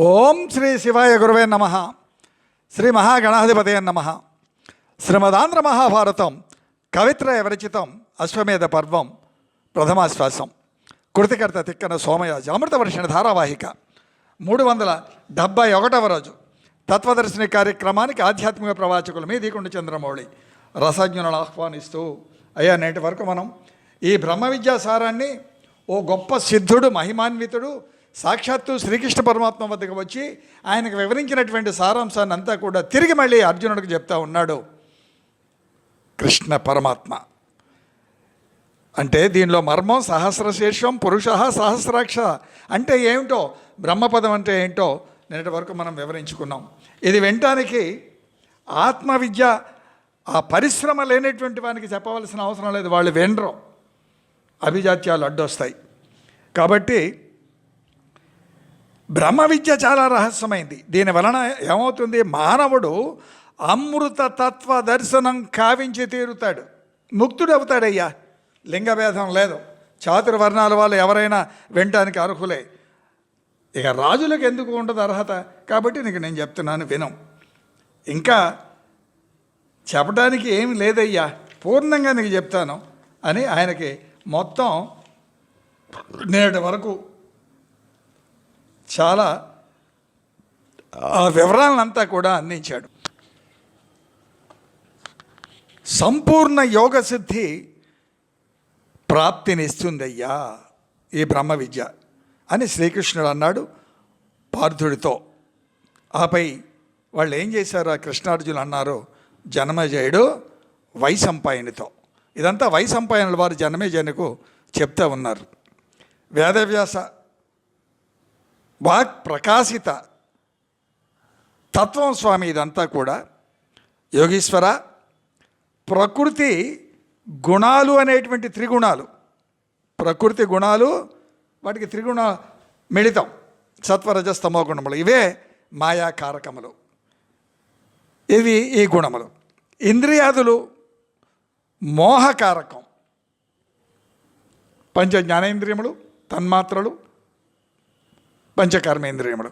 ఓం శ్రీ శివాయ గురువే నమ. శ్రీ మహాగణాధిపతయ నమ. శ్రీమదాంధ్ర మహాభారతం కవిత్రయ విరచితం అశ్వమేధ పర్వం ప్రథమాశ్వాసం. కృతికర్త తిక్కన సోమయాజ అమృతవర్షణ ధారావాహిక. మూడు వందల డెబ్బై ఒకటవ రోజు. తత్వదర్శిని కార్యక్రమానికి ఆధ్యాత్మిక ప్రవాచకులు మీ దీకుండ చంద్రమౌళి. రసజ్ఞులను ఆహ్వానిస్తూ అయ్యా నేటి వరకు మనం ఈ బ్రహ్మ విద్యాసారాన్ని ఓ గొప్ప సిద్ధుడు మహిమాన్వితుడు సాక్షాత్తు శ్రీకృష్ణ పరమాత్మ వద్దకు వచ్చి ఆయనకు వివరించినటువంటి సారాంశాన్ని అంతా కూడా తిరిగి మళ్ళీ అర్జునుడికి చెప్తా ఉన్నాడు. కృష్ణ పరమాత్మ. అంటే దీనిలో మర్మం సహస్రశీర్షం పురుష సహస్రాక్ష అంటే ఏమిటో బ్రహ్మపదం అంటే ఏంటో నిన్నటి వరకు మనం వివరించుకున్నాం. ఇది వినటానికి ఆత్మవిద్య ఆ పరిశ్రమ లేనటువంటి వానికి చెప్పవలసిన అవసరం లేదు. వాళ్ళు వినరు. అభిజాత్యాలు అడ్డొస్తాయి. కాబట్టి బ్రహ్మ విద్య చాలా రహస్యమైంది. దీని వలన ఏమవుతుంది? మానవుడు అమృత తత్వ దర్శనం కావించి తీరుతాడు. ముక్తుడు అవుతాడయ్యా లింగభేదం లేదు. చాతుర్వర్ణాల వాళ్ళు ఎవరైనా వినటానికి అర్హులే. ఇక రాజులకు ఎందుకు ఉండదు అర్హత? కాబట్టి నీకు నేను చెప్తున్నాను వినం. ఇంకా చెప్పడానికి ఏమి లేదయ్యా. పూర్ణంగా నీకు చెప్తాను అని ఆయనకి మొత్తం నేటి వరకు చాలా ఆ వివరాలంతా కూడా అందించాడు. సంపూర్ణ యోగ సిద్ధి ప్రాప్తినిస్తుందయ్యా ఈ బ్రహ్మ విద్య అని శ్రీకృష్ణుడు అన్నాడు పార్థుడితో. ఆపై వాళ్ళు ఏం చేశారు? ఆ కృష్ణార్జునులు అన్నారు జనమేజయుడు వైసంపాయనితో ఇదంతా వైసంపాయనుల వారు జనమేజయునికి చెప్తా ఉన్నారు. వేదవ్యాస వాక్ ప్రకాశిత తత్వం స్వామి ఇదంతా కూడా యోగీశ్వర ప్రకృతి గుణాలు అనేటువంటి త్రిగుణాలు. ప్రకృతి గుణాలు వాటికి త్రిగుణ మిళితం సత్వరజస్తమో గుణములు ఇవే మాయా కారకములు. ఇవి ఈ గుణములు. ఇంద్రియాదులు మోహకారకం. పంచ జ్ఞానేంద్రియములు తన్మాత్రలు పంచకర్మేంద్రియములు.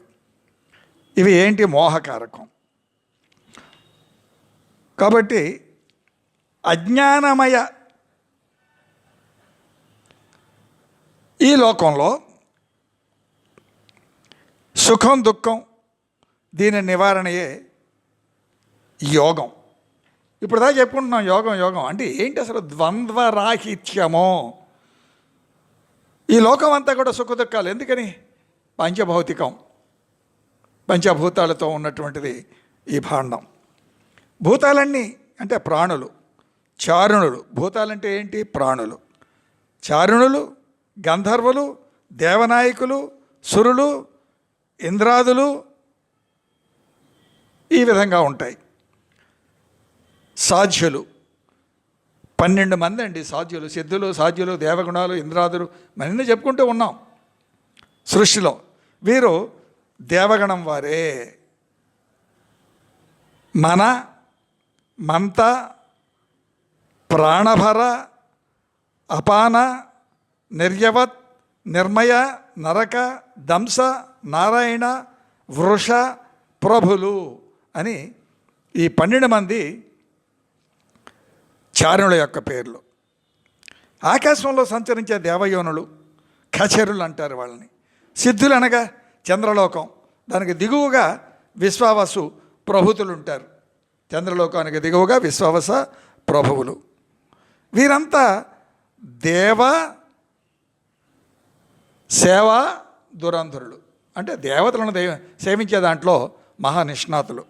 ఇవి ఏంటి మోహకారకం? కాబట్టి అజ్ఞానమయ ఈ లోకంలో సుఖం దుఃఖం దీని నివారణయే యోగం. ఇప్పుడు దా చెప్పుకుంటున్నాం యోగం యోగం అంటే ఏంటి అసలు ద్వంద్వరాహిత్యమో? ఈ లోకం అంతా కూడా సుఖ దుఃఖాలు ఎందుకని? పంచభౌతికం పంచభూతాలతో ఉన్నటువంటిది ఈ భాండం. భూతాలన్నీ అంటే ప్రాణులు చారుణులు. భూతాలంటే ఏంటి? ప్రాణులు. చారుణులు గంధర్వులు దేవనాయకులు సురులు ఇంద్రాదులు ఈ విధంగా ఉంటాయి. సాధ్యులు. పన్నెండు మంది అండి సాధ్యులు. సిద్ధులు సాధ్యులు దేవగుణాలు ఇంద్రాదులు. మరిన్ని చెప్పుకుంటూ ఉన్నాం. సృష్టిలో. వీరు దేవగణం వారే. మన మంత ప్రాణభర అపాన నిర్యవత్ నిర్మయ నరక దంస నారాయణ వృష ప్రభులు అని ఈ పన్నెండు మంది చారణుల యొక్క పేర్లు. ఆకాశంలో సంచరించే దేవయోనులు కచేరులు అంటారు వాళ్ళని. సిద్ధులు అనగా చంద్రలోకం. దానికి దిగువగా విశ్వావసు ప్రభుతులు ఉంటారు చంద్రలోకానికి దిగువగా విశ్వావస ప్రభువులు. వీరంతా దేవ సేవ దురంధరులు. అంటే దేవతలను దేవ సేవించే దాంట్లో మహానిష్ణాతులు.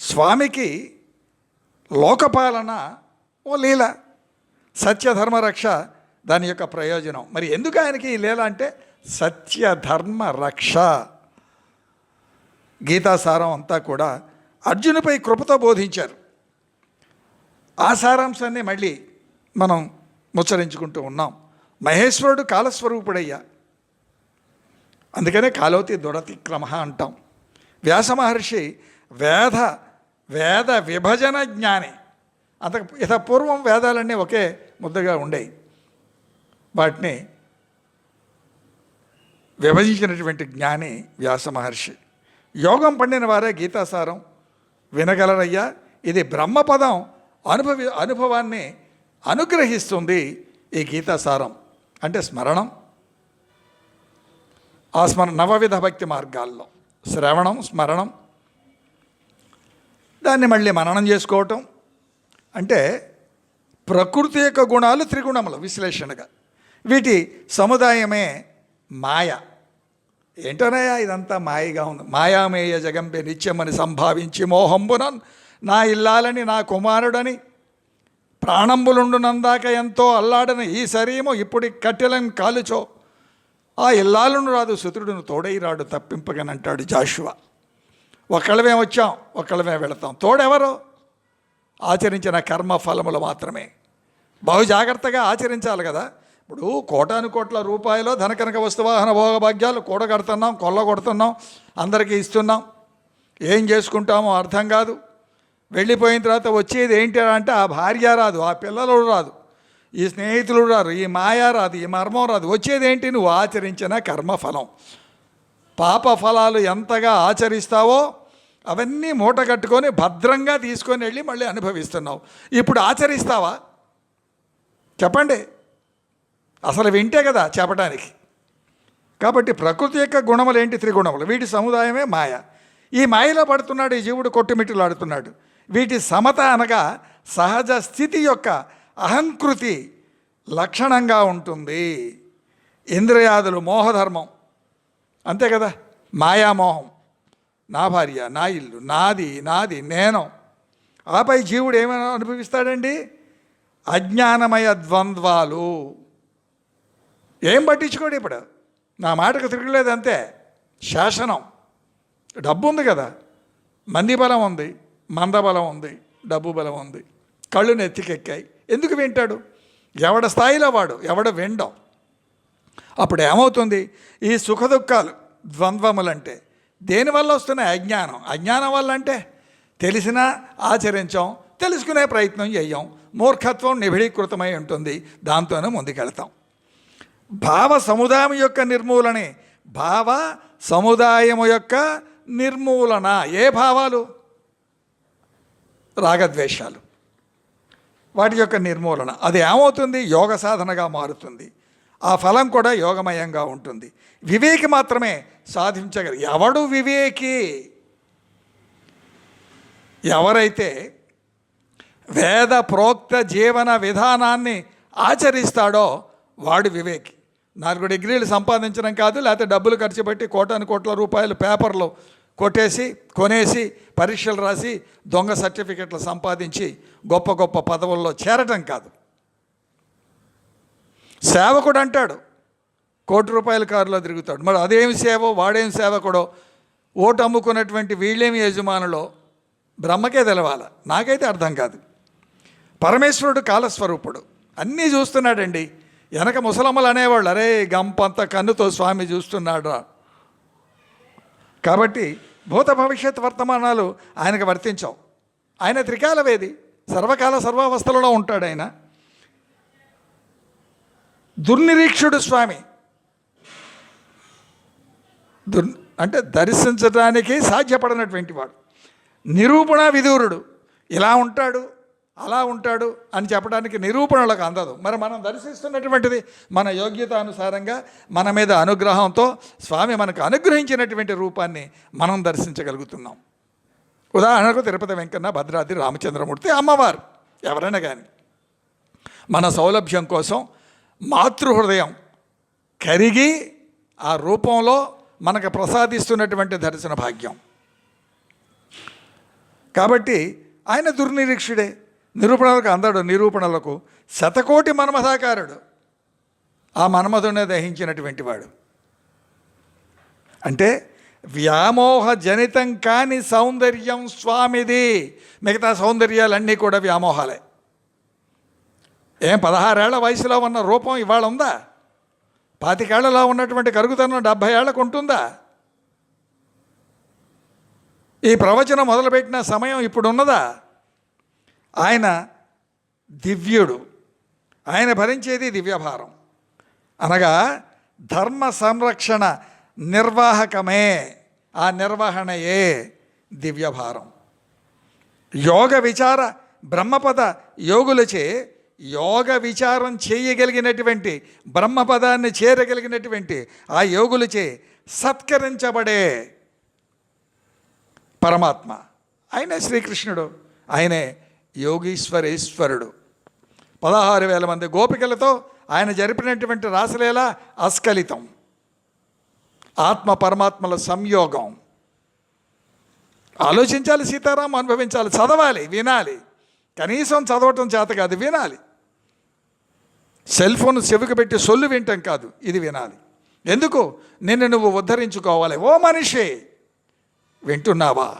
స్వామికి లోకపాలన ఓ లీల. సత్యధర్మ రక్ష దాని యొక్క ప్రయోజనం. మరి ఎందుకు ఆయనకి ఈ లీల అంటే సత్యధర్మ రక్ష. గీతాసారం అంతా కూడా అర్జునుపై కృపతో బోధించారు. ఆ సారాంశాన్ని మళ్ళీ మనం ముచ్చరించుకుంటూ ఉన్నాం. మహేశ్వరుడు కాలస్వరూపుడయ్యా. అందుకనే కాలోతి దుడతి క్రమ అంటాం. వ్యాస మహర్షి వేద వేద విభజన జ్ఞాని. అంత ఇత పూర్వం వేదాలన్నీ ఒకే ముద్దగా ఉండేవి వాటిని విభజించినటువంటి జ్ఞాని వ్యాస మహర్షి. యోగం పండిన వారే గీతాసారం వినగలరయ్యా. ఇది బ్రహ్మపదం అనుభవి అనుభవాన్ని అనుగ్రహిస్తుంది ఈ గీతాసారం. అంటే స్మరణం. ఆ స్మరణ నవవిధ భక్తి మార్గాల్లో. శ్రవణం స్మరణం. దాన్ని మళ్ళీ మననం చేసుకోవటం. అంటే ప్రకృతి యొక్క గుణాలు త్రిగుణములు విశ్లేషణగా. వీటి సముదాయమే మాయ. ఏంటోనయ్యా ఇదంతా మాయగా ఉంది? మాయామేయ జగంబే నిత్యమని సంభావించి మోహంబునన్ నా ఇల్లాలని నా కుమారుడని ప్రాణంబులుండునందాక ఎంతో అల్లాడని ఈ శరీరము ఇప్పుడు కట్టెలను కాలుచో. ఆ ఇల్లాలను రాదు సుతుడును తోడై రాడు తప్పింపగనంటాడు జాషువా. ఒకళ్ళమే వచ్చాం ఒకళ్ళమే వెళతాం. తోడెవరో? ఆచరించిన కర్మ ఫలములు మాత్రమే. బహు జాగ్రత్తగా ఆచరించాలి కదా. ఇప్పుడు కోటాను కోట్ల రూపాయలు ధనకనక వస్తువాహన భోగ భాగ్యాలు కూడగడుతున్నాం కొల్ల కొడుతున్నాం అందరికీ ఇస్తున్నాం. ఏం చేసుకుంటామో అర్థం కాదు. వెళ్ళిపోయిన తర్వాత వచ్చేది ఏంటి అంటే ఆ భార్య రాదు ఆ పిల్లలు రాదు ఈ స్నేహితులు రారు ఈ మాయ రాదు ఈ మర్మం రాదు. వచ్చేది ఏంటి? నువ్వు ఆచరించిన కర్మఫలం. పాప ఫలాలు ఎంతగా ఆచరిస్తావో అవన్నీ మూట కట్టుకొని భద్రంగా తీసుకొని వెళ్ళి మళ్ళీ అనుభవిస్తున్నావు. ఇప్పుడు ఆచరిస్తావా? చెప్పండి. అసలు వింటే కదా చెప్పడానికి కాబట్టి ప్రకృతి యొక్క గుణములు ఏంటి త్రిగుణములు. వీటి సముదాయమే మాయ. ఈ మాయలో పడుతున్నాడు ఈ జీవుడు కొట్టుమిట్టులాడుతున్నాడు వీటి సమత అనగా సహజ స్థితి యొక్క అహంకృతి లక్షణంగా ఉంటుంది. ఇంద్రియాదులు మోహధర్మం. అంతే కదా? మాయామోహం. నా భార్య నా ఇల్లు నాది నాది నేను. ఆపై జీవుడు ఏమైనా అనుభవిస్తాడండి? అజ్ఞానమయ ద్వంద్వాలు. ఏం పట్టించుకోడు ఇప్పుడు? నా మాటకు తిరగలేదు అంతే శాసనం. డబ్బు ఉంది కదా. మంది బలం ఉంది మంద బలం ఉంది డబ్బు బలం ఉంది. కళ్ళు నెత్తికెక్కాయి. ఎందుకు వింటాడు? ఎవడ స్థాయిలో వాడు? ఎవడ విండం? అప్పుడు ఏమవుతుంది? ఈ సుఖ దుఃఖాలు ద్వంద్వములంటే దేనివల్ల వస్తున్నాయి? అజ్ఞానం. అజ్ఞానం వల్ల అంటే తెలిసినా ఆచరించాం తెలుసుకునే ప్రయత్నం చెయ్యం. మూర్ఖత్వం నిభిడీకృతమై ఉంటుంది. దాంతోనే ముందుకెళ్తాం. భావ సముదాయం యొక్క నిర్మూలనే భావ సముదాయము యొక్క నిర్మూలన. ఏ భావాలు? రాగద్వేషాలు. వాటి యొక్క నిర్మూలన. అది ఏమవుతుంది? యోగ సాధనగా మారుతుంది. ఆ ఫలం కూడా యోగమయంగా ఉంటుంది. వివేకి మాత్రమే సాధించగల ఎవడు వివేకి? ఎవరైతే వేద ప్రోక్త జీవన విధానాన్ని ఆచరిస్తాడో వాడు వివేకి. నాలుగు డిగ్రీలు సంపాదించడం కాదు లేకపోతే డబ్బులు ఖర్చు పెట్టి కోటాను కోట్ల రూపాయలు పేపర్లు కొట్టేసి కొనేసి పరీక్షలు రాసి దొంగ సర్టిఫికెట్లు సంపాదించి గొప్ప గొప్ప పదవుల్లో చేరటం కాదు. సేవకుడు అంటాడు కోటి రూపాయల కారులో తిరుగుతాడు. మరి అదేమి సేవ వాడేం సేవకుడో? ఓటు అమ్ముకున్నటువంటి వీళ్ళేమి యజమానులో? బ్రహ్మకే తెలవాల. నాకైతే అర్థం కాదు. పరమేశ్వరుడు కాలస్వరూపుడు. అన్నీ చూస్తున్నాడండి. వెనక ముసలమ్మలు అనేవాళ్ళు అరే గంపంత కన్నుతో స్వామి చూస్తున్నాడు కాబట్టి భూత భవిష్యత్ వర్తమానాలు ఆయనకు వర్తించవు. ఆయన త్రికాలవేది సర్వకాల సర్వావస్థలలో ఉంటాడు ఆయన. దుర్నిరీక్షుడు స్వామి. దుర్ అంటే దర్శించడానికి సాధ్యపడినటువంటి వాడు. నిరూపణ విదూరుడు. ఇలా ఉంటాడు అలా ఉంటాడు అని చెప్పడానికి నిరూపణలకు అందదు. మరి మనం దర్శిస్తున్నటువంటిది మన యోగ్యత అనుసారంగా మన మీద అనుగ్రహంతో స్వామి మనకు అనుగ్రహించినటువంటి రూపాన్ని మనం దర్శించగలుగుతున్నాం. ఉదాహరణకు తిరుపతి వెంకన్న భద్రాద్రి రామచంద్రమూర్తి అమ్మవారు ఎవరైనా కానీ మన సౌలభ్యం కోసం మాతృహృదయం కరిగి ఆ రూపంలో మనకు ప్రసాదిస్తున్నటువంటి దర్శన భాగ్యం. కాబట్టి ఆయన దుర్నిరీక్షుడే. నిరూపణలకు అందడు నిరూపణలకు శతకోటి మన్మథాకారుడు. ఆ మన్మధునే దహించినటువంటి వాడు. అంటే వ్యామోహ జనితం కాని సౌందర్యం స్వామిది. మిగతా సౌందర్యాలన్నీ కూడా వ్యామోహాలే. ఏం పదహారేళ్ళ వయసులో ఉన్న రూపం ఇవాళ ఉందా? పాతికేళ్ళలో ఉన్నటువంటి కరుగుతనం డెబ్భై ఏళ్ళకు ఉంటుందా? ఈ ప్రవచనం మొదలుపెట్టిన సమయం ఇప్పుడు ఉన్నదా ఆయన దివ్యుడు. ఆయన భరించేది దివ్యభారం. అనగా ధర్మ సంరక్షణ నిర్వాహకమే ఆ నిర్వహణయే దివ్యభారం. యోగ విచార బ్రహ్మపద యోగులచే యోగ విచారం చేయగలిగినటువంటి బ్రహ్మపదాన్ని చేరగలిగినటువంటి ఆ యోగులచే సత్కరించబడే పరమాత్మ. ఆయనే శ్రీకృష్ణుడు. ఆయనే యోగీశ్వరేశ్వరుడు. పదహారు వేల మంది గోపికలతో ఆయన జరిపినటువంటి రాసలీల అస్కలితం. ఆత్మ పరమాత్మల సంయోగం. ఆలోచించాలి సీతారాం అనుభవించాలి చదవాలి వినాలి. కనీసం చదవటం చేత కాదు వినాలి. సెల్ ఫోన్ చెవికి పెట్టి సొల్లు వింటాం కాదు ఇది వినాలి. ఎందుకు? నిన్ను నువ్వు ఉద్ధరించుకోవాలి. ఓ మనిషి వింటున్నావా?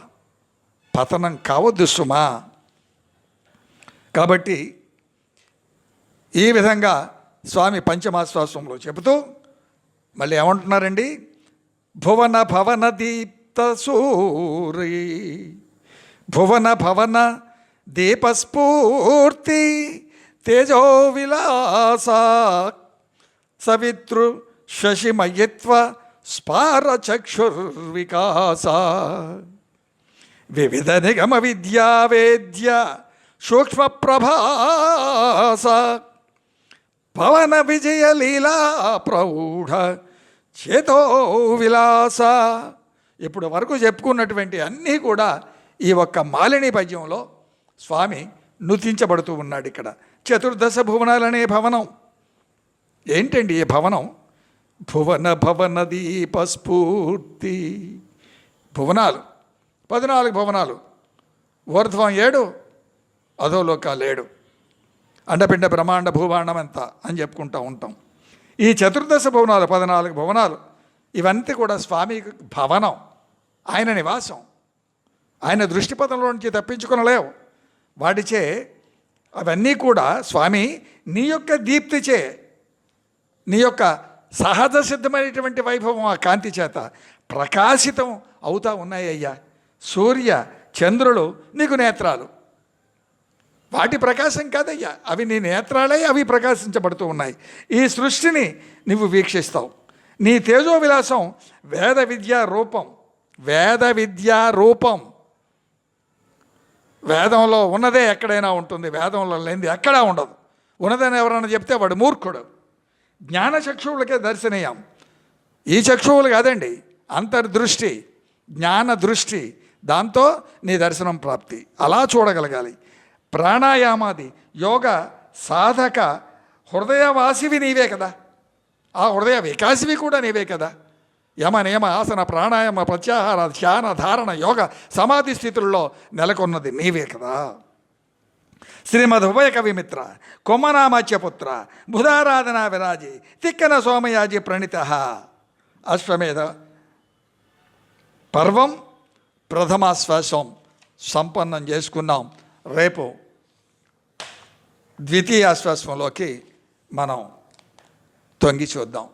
పతనం కావద్దు సుమా. కాబట్టి ఈ విధంగా స్వామి పంచమాశ్వాసంలో చెబుతూ మళ్ళీ ఏమంటున్నారండి? భువన భవన దీప్త సూరి భువన భవన దీపస్ఫూర్తి తేజో విలాస సవితృ శశిమయత్వ స్పారచక్షుర్వికాస వివిధ నిగమ విద్యా వేద్య సూక్ష్మ ప్రభాస పవన విజయ లీలా ప్రౌఢ చేతో విలాస. ఇప్పుడు వరకు చెప్పుకున్నటువంటి అన్నీ కూడా ఈ ఒక్క మాలిని పద్యంలో స్వామి నుతించబడుతూ ఉన్నాడు ఇక్కడ. చతుర్దశ భువనాలనే భవనం. ఏంటండి ఈ భవనం? భువన భవన దీపస్ఫూర్తి. భువనాలు పద్నాలుగు భువనాలు. ఊర్ధ్వం ఏడు అధోలోక లేడు. అండపిండ బ్రహ్మాండ భూభాండం ఎంత అని చెప్పుకుంటూ ఉంటాం. ఈ చతుర్దశ భవనాలు పద్నాలుగు భవనాలు ఇవంతా కూడా స్వామి భవనం. ఆయన నివాసం. ఆయన దృష్టిపథంలో నుంచి తప్పించుకునలేవు. వాటిచే అవన్నీ కూడా స్వామి నీ యొక్క దీప్తిచే నీ యొక్క సహజ సిద్ధమైనటువంటి వైభవం ఆ కాంతి చేత ప్రకాశితం అవుతా ఉన్నాయ్యా సూర్య చంద్రులు నీకు నేత్రాలు వాటి ప్రకాశం కాదయ్యా. అవి నీ నేత్రాలే అవి ప్రకాశించబడుతూ ఉన్నాయి. ఈ సృష్టిని నువ్వు వీక్షిస్తావు. నీ తేజో విలాసం వేద విద్యా రూపం. వేద విద్యా రూపం. వేదంలో ఉన్నదే ఎక్కడైనా ఉంటుంది. వేదంలో లేనిది ఎక్కడా ఉండదు. ఉన్నదని ఎవరైనా చెప్తే వాడు మూర్ఖుడు. జ్ఞాన చక్షువులకే దర్శనీయం. ఈ చక్షువులు కాదండి అంతర్దృష్టి జ్ఞాన దృష్టి. దాంతో నీ దర్శనం ప్రాప్తి. అలా చూడగలగాలి. ప్రాణాయామాది యోగ సాధక హృదయవాసివి నీవే కదా. ఆ హృదయ వికాసివి కూడా నీవే కదా. యమ నియమ ఆసన ప్రాణాయామ ప్రత్యాహార ధ్యాన ధారణ యోగ సమాధి స్థితుల్లో నెలకొన్నది నీవే కదా. శ్రీమద్ ఉభయ కవిమిత్ర కొమ్మనామాచ్యపుత్ర బుధారాధన విరాజి తిక్కన సోమయాజి ప్రణిత. అశ్వమేధ పర్వం ప్రథమాశ్వాసం సంపన్నం చేసుకున్నాం. రేపు ద్వితీయ ఆశ్వాసంలోకి మనం తొంగి చూద్దాం.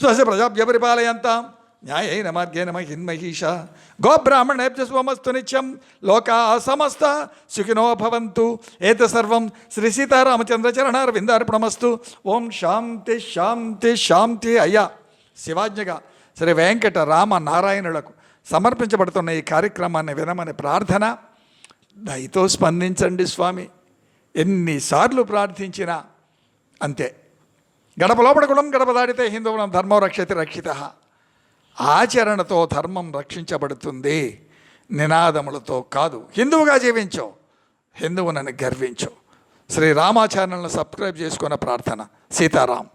స్వస్య ప్రజాభ్య పరిపాలయంతాం న్యాయేన మార్గేణ మహిన్మహీష గోబ్రాహ్మణేభ్య స్వమస్తు నిత్యం లోకా సమస్త సుఖినో భవంతు ఏత సర్వం శ్రీ సీతారామచంద్ర చరణారవిందార్పణమస్తు. ఓం శాంతి శాంతి శాంతి అయ్యా. శివాజ్ఞగా శ్రీ వెంకట రామ నారాయణులకు సమర్పించబడుతున్న ఈ కార్యక్రమాన్ని వినమని ప్రార్థన. దయతో స్పందించండి స్వామి. ఎన్నిసార్లు ప్రార్థించినా అంతే. గడప లోపల కులం గడప దాడితే హిందువులం ధర్మం రక్షతి రక్షిత. ఆచరణతో ధర్మం రక్షించబడుతుంది. నినాదములతో కాదు. హిందువుగా జీవించో. హిందువునని గర్వించు. శ్రీ రామాచార్యులను సబ్స్క్రైబ్ చేసుకున్న ప్రార్థన. సీతారాం.